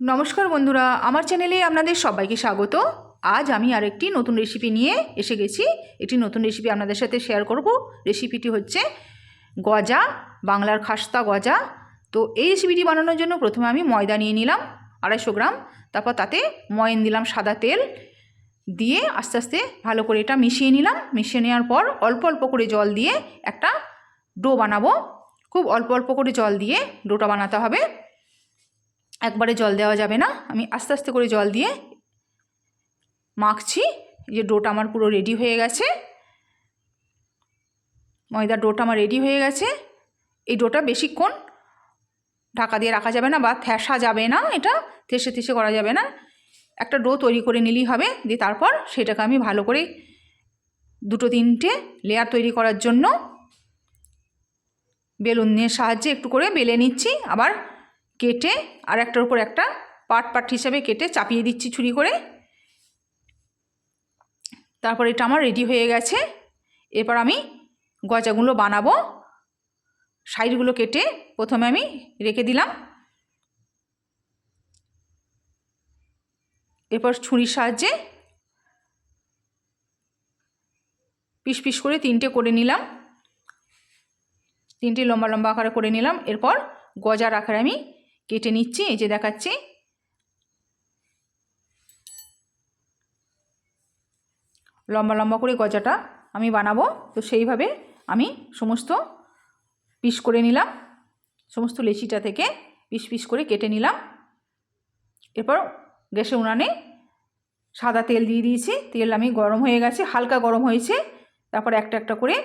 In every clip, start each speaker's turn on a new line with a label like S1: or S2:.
S1: নমস্কার বন্ধুরা, আমার চ্যানেলে আপনাদের সবাইকে স্বাগত। আজ আমি আরেকটি নতুন রেসিপি নিয়ে এসে গেছি। একটি নতুন রেসিপি আপনাদের সাথে শেয়ার করব। রেসিপিটি হচ্ছে গজা, বাংলার খাস্তা গজা। তো এই রেসিপিটি বানানোর জন্য প্রথমে আমি ময়দা নিয়ে নিলাম, আড়াইশো গ্রাম। তারপর তাতে ময়ন দিলাম সাদা তেল। দিয়ে আস্তে আস্তে ভালো করে এটা মিশিয়ে নিলাম। মিশিয়ে নেওয়ার পর অল্প অল্প করে জল দিয়ে একটা ডো বানাবো। খুব অল্প অল্প করে জল দিয়ে ডোটা বানাতে হবে। একবারে জল দেওয়া যাবে না। আমি আস্তে আস্তে করে জল দিয়ে মাখছি। যে ডোটা আমার পুরো রেডি হয়ে গেছে। ময়দার ডোটা আমার রেডি হয়ে গেছে। এই ডোটা বেশিক্ষণ ঢাকা দিয়ে রাখা যাবে না বা থ্যাসা যাবে না এটা। থেসে থেসে করা যাবে না। একটা ডো তৈরি করে নিলেই হবে। দিয়ে তারপর সেটাকে আমি ভালো করে দুটো তিনটে লেয়ার তৈরি করার জন্য বেলুনের সাহায্যে একটু করে বেলে নিচ্ছি। আবার কেটে আর একটার উপর একটা পাট পাট হিসাবে কেটে চাপিয়ে দিচ্ছি ছুরি করে। তারপর এটা আমার রেডি হয়ে গেছে। এরপর আমি গজাগুলো বানাবো। সাইডগুলো কেটে প্রথমে আমি রেখে দিলাম। এরপর ছুরির সাহায্যে পিস পিস করে তিনটে করে নিলাম। তিনটে লম্বা লম্বা আকারে করে নিলাম। এরপর গজার আকারে আমি কেটে নিচ্ছি, এই যে দেখাচ্ছি। লম্বা লম্বা করে গজাটা আমি বানাবো। তো সেইভাবে আমি সমস্ত পিস করে নিলাম। সমস্ত লেচিটা থেকে পিস পিস করে কেটে নিলাম। এরপর গ্যাসে উনানে সাদা তেল দিয়ে দিয়েছি। তেল আমি গরম হয়ে গেছে, হালকা গরম হয়েছে। তারপর একটা একটা করে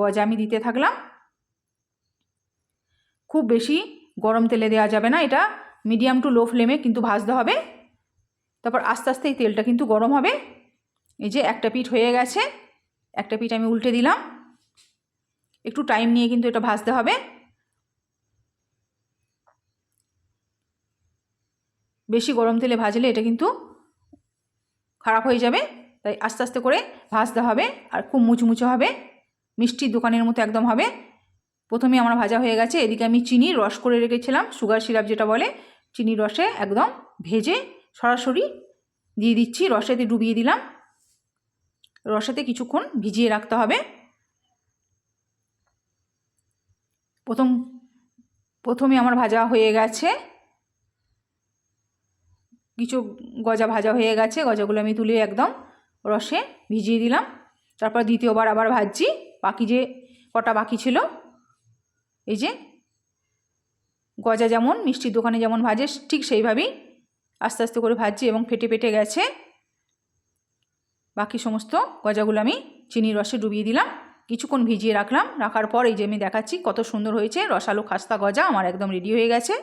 S1: গজা আমি দিতে থাকলাম। খুব বেশি গরম তেলে দেওয়া যাবে না, এটা মিডিয়াম টু লো ফ্লেমে কিন্তু ভাজতে হবে। তারপর আস্তে আস্তে এই তেলটা কিন্তু গরম হবে। এই যে একটা পিঠ হয়ে গেছে, একটা পিঠ আমি উল্টে দিলাম। একটু টাইম নিয়ে কিন্তু এটা ভাজতে হবে। বেশি গরম তেলে ভাজলে এটা কিন্তু খারাপ হয়ে যাবে, তাই আস্তে আস্তে করে ভাজতে হবে আর খুব মুচমুচে হবে। মিষ্টির দোকানের মতো একদম হবে। প্রথমে আমার ভাজা হয়ে গেছে, এদিকে আমি চিনি রস করে রেখেছিলাম, সুগার সিরাপ যেটা বলে, চিনি রসে একদম ভেজে সরাসরি দিয়ে দিচ্ছি, রসেতে ডুবিয়ে দিলাম। রসেতে কিছুক্ষণ ভিজিয়ে রাখতে হবে। প্রথম, প্রথমে আমার ভাজা হয়ে গেছে। কিছু গজা ভাজা হয়ে গেছে, গজাগুলো আমি তুলে একদম রসে ভিজিয়ে দিলাম। তারপর দ্বিতীয়বার আবার ভাজছি, বাকি যে কটা বাকি ছিল এই যে গজা যেমন, মিষ্টির দোকানে যেমন ভাজে, ঠিক সেইভাবেই আস্তে আস্তে করে ভাজছি এবং ফেটে ফেটে গেছে। বাকি সমস্ত গজাগুলো আমি চিনির রসে ডুবিয়ে দিলাম। কিছুক্ষণ ভিজিয়ে রাখলাম। রাখার পর এই যে আমি দেখাচ্ছি কত সুন্দর হয়েছে। রসালো খাস্তা গজা আমার একদম রেডি হয়ে গেছে।